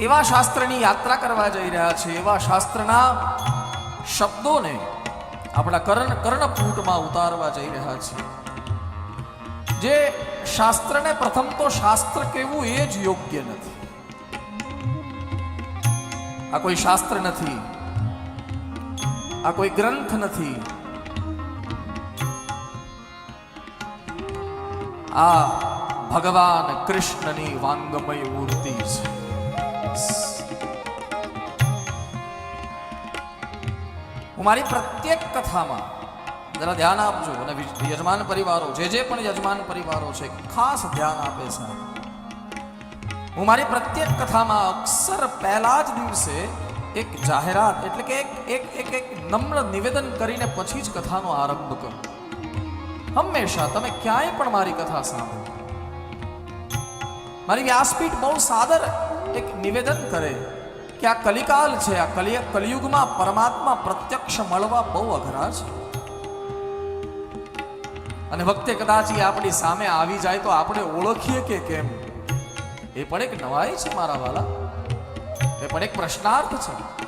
એવા શાસ્ત્રની યાત્રા કરવા જઈ રહ્યા છે. એવા શાસ્ત્રના શબ્દોને આપણા કર્ણ કર્ણપૂટમાં ઉતારવા જઈ રહ્યા છે. જે શાસ્ત્રને પ્રથમ તો શાસ્ત્ર કહેવું એ જ યોગ્ય નથી. આ કોઈ શાસ્ત્ર નથી. આ કોઈ ગ્રંથ નથી. આ ભગવાન કૃષ્ણની વાંગમય મૂર્તિ છે. હું મારી પ્રત્યેક કથામાં જરા ધ્યાન આપજો અને વિ- યજમાન પરિવારો જે જે પણ યજમાન પરિવારો છે ખાસ ધ્યાન આપે છે હું મારી પ્રત્યેક કથામાં અક્ષર પહેલા જ દિવસે એક જાહેરાત એટલે કે એક એક એક એક નમ્ર નિવેદન કરીને પછી જ કથાનો આરંભ કરું હંમેશા તમે ક્યાંય પણ મારી કથા સાંભળો મારી વ્યાસપીઠ બહુ સાદર એક નિવેદન કરે કે આ કલિકાલ છે, આ કલિ, કલિયુગમાં પરમાત્મા પ્રત્યક્ષ મળવા બહુ અઘરા છે. અને વખતે કદાચ એ આપણી સામે આવી જાય તો આપણે ઓળખીએ કે કેમ? એ પણ એક નવાઈ છે મારા વાલા. એ પણ એક પ્રશ્નાર્થ છે.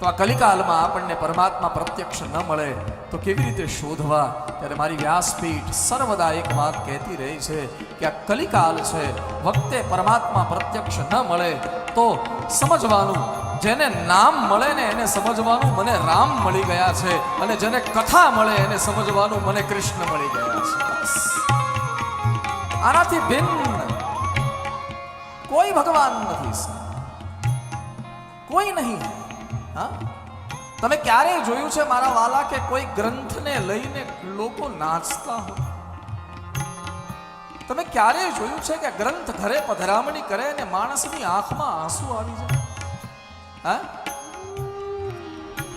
તો આ કલિકાલમાં આપણને પરમાત્મા પ્રત્યક્ષ ન મળે તો કેવી રીતે શોધવા? ત્યારે મારી વ્યાસપીઠ સર્વદા એક વાત કહેતી રહી છે કે આ કલિકાલ છે, વખતે પરમાત્મા પ્રત્યક્ષ ન મળે તો સમજવાનું, જેને નામ મળે ને એને સમજવાનું મને રામ મળી ગયા છે અને જેને કથા મળે એને સમજવાનું મને કૃષ્ણ મળી ગયા છે. આનાથી ભિન્ન કોઈ ભગવાન નથી કોઈ નહીં. હા? તમે ક્યારેય જોયું છે મારા વાલા કે કોઈ ગ્રંથને લઈને લોકો નાચતા હોય? તમે ક્યારેય જોયું છે કે ગ્રંથ ઘરે પધરામણી કરે અને માણસની આંખમાં આંસુ આવી જાય?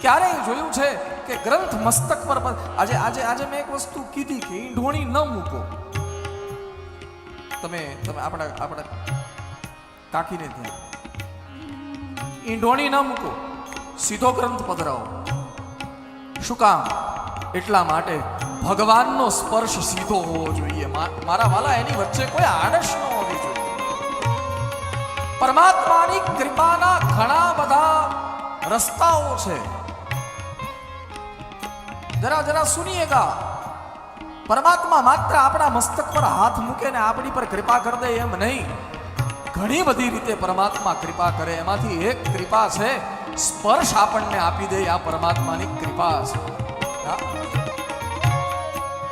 ક્યારેય જોયું છે કે ગ્રંથ મસ્તક પર આજે આજે આજે મેં એક વસ્તુ કીધી કે ઈંઢોણી ન મૂકો. તમે તમે આપણા આપણા કાકીને ત્યાં ઈંઢોણી ન મૂકો. સીધો ગ્રંથ પધરાવો. શું કામ? એટલા માટે ભગવાનનો સ્પર્શ સીધો હોવો જોઈએ. મારા વાલા, એની વચ્ચે કોઈ આડશ ન હોવી જોઈએ. પરમાત્માની કૃપાના ઘણા બધા રસ્તાઓ છે. જરા જરા સુનિયેગા પરમાત્મા માત્ર આપણા મસ્તક પર હાથ મૂકે ને આપણી પર કૃપા કરી દે એમ નહીં. ઘણી બધી રીતે પરમાત્મા કૃપા કરે. એમાંથી એક કૃપા છે સ્પર્શ આપણને આપી દે આ પરમાત્માની કૃપા છે.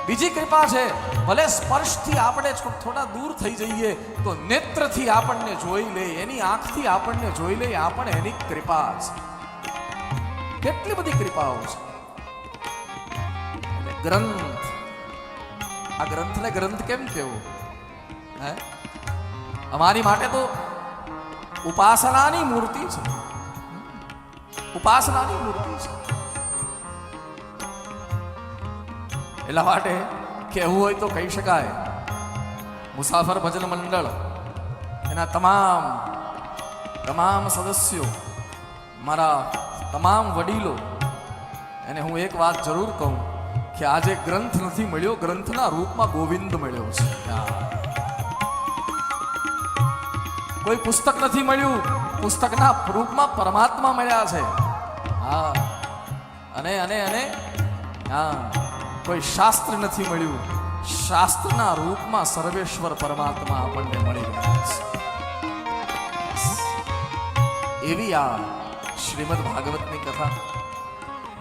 બીજી કૃપા છે, ભલે સ્પર્શથી આપણે થોડા દૂર થઈ જઈએ, તો નેત્રથી આપણને જોઈ લે, એની આંખથી આપણને જોઈ લે આ પણ એની કૃપા છે. કેટલી બધી કૃપાઓ છે. ગ્રંથ. આ ગ્રંથને ગ્રંથ કેમ કેવો? હે? અમારી માટે તો ઉપાસનાની મૂર્તિ છે. ઉપાસનાની મૂર્તિ છે. એટલા માટે કહેવું હોય તો કહી શકાય. મુસાફર ભજન મંડળ, એના તમામ તમામ સદસ્યો, મારા તમામ વડીલો, એને હું એક વાત જરૂર કહું કે આજે ગ્રંથ નથી મળ્યો, ગ્રંથના રૂપમાં ગોવિંદ મળ્યો છે. કોઈ પુસ્તક નથી મળ્યું, પુસ્તકના રૂપમાં પરમાત્મા મળ્યા છે. હા. અને અને અને? હા. કોઈ શાસ્ત્ર નથી મળ્યું. શાસ્ત્રના રૂપમાં સર્વેશ્વર પરમાત્મા આપણને મળી ગયા છે. એવી આ શ્રીમદ ભાગવતની કથા.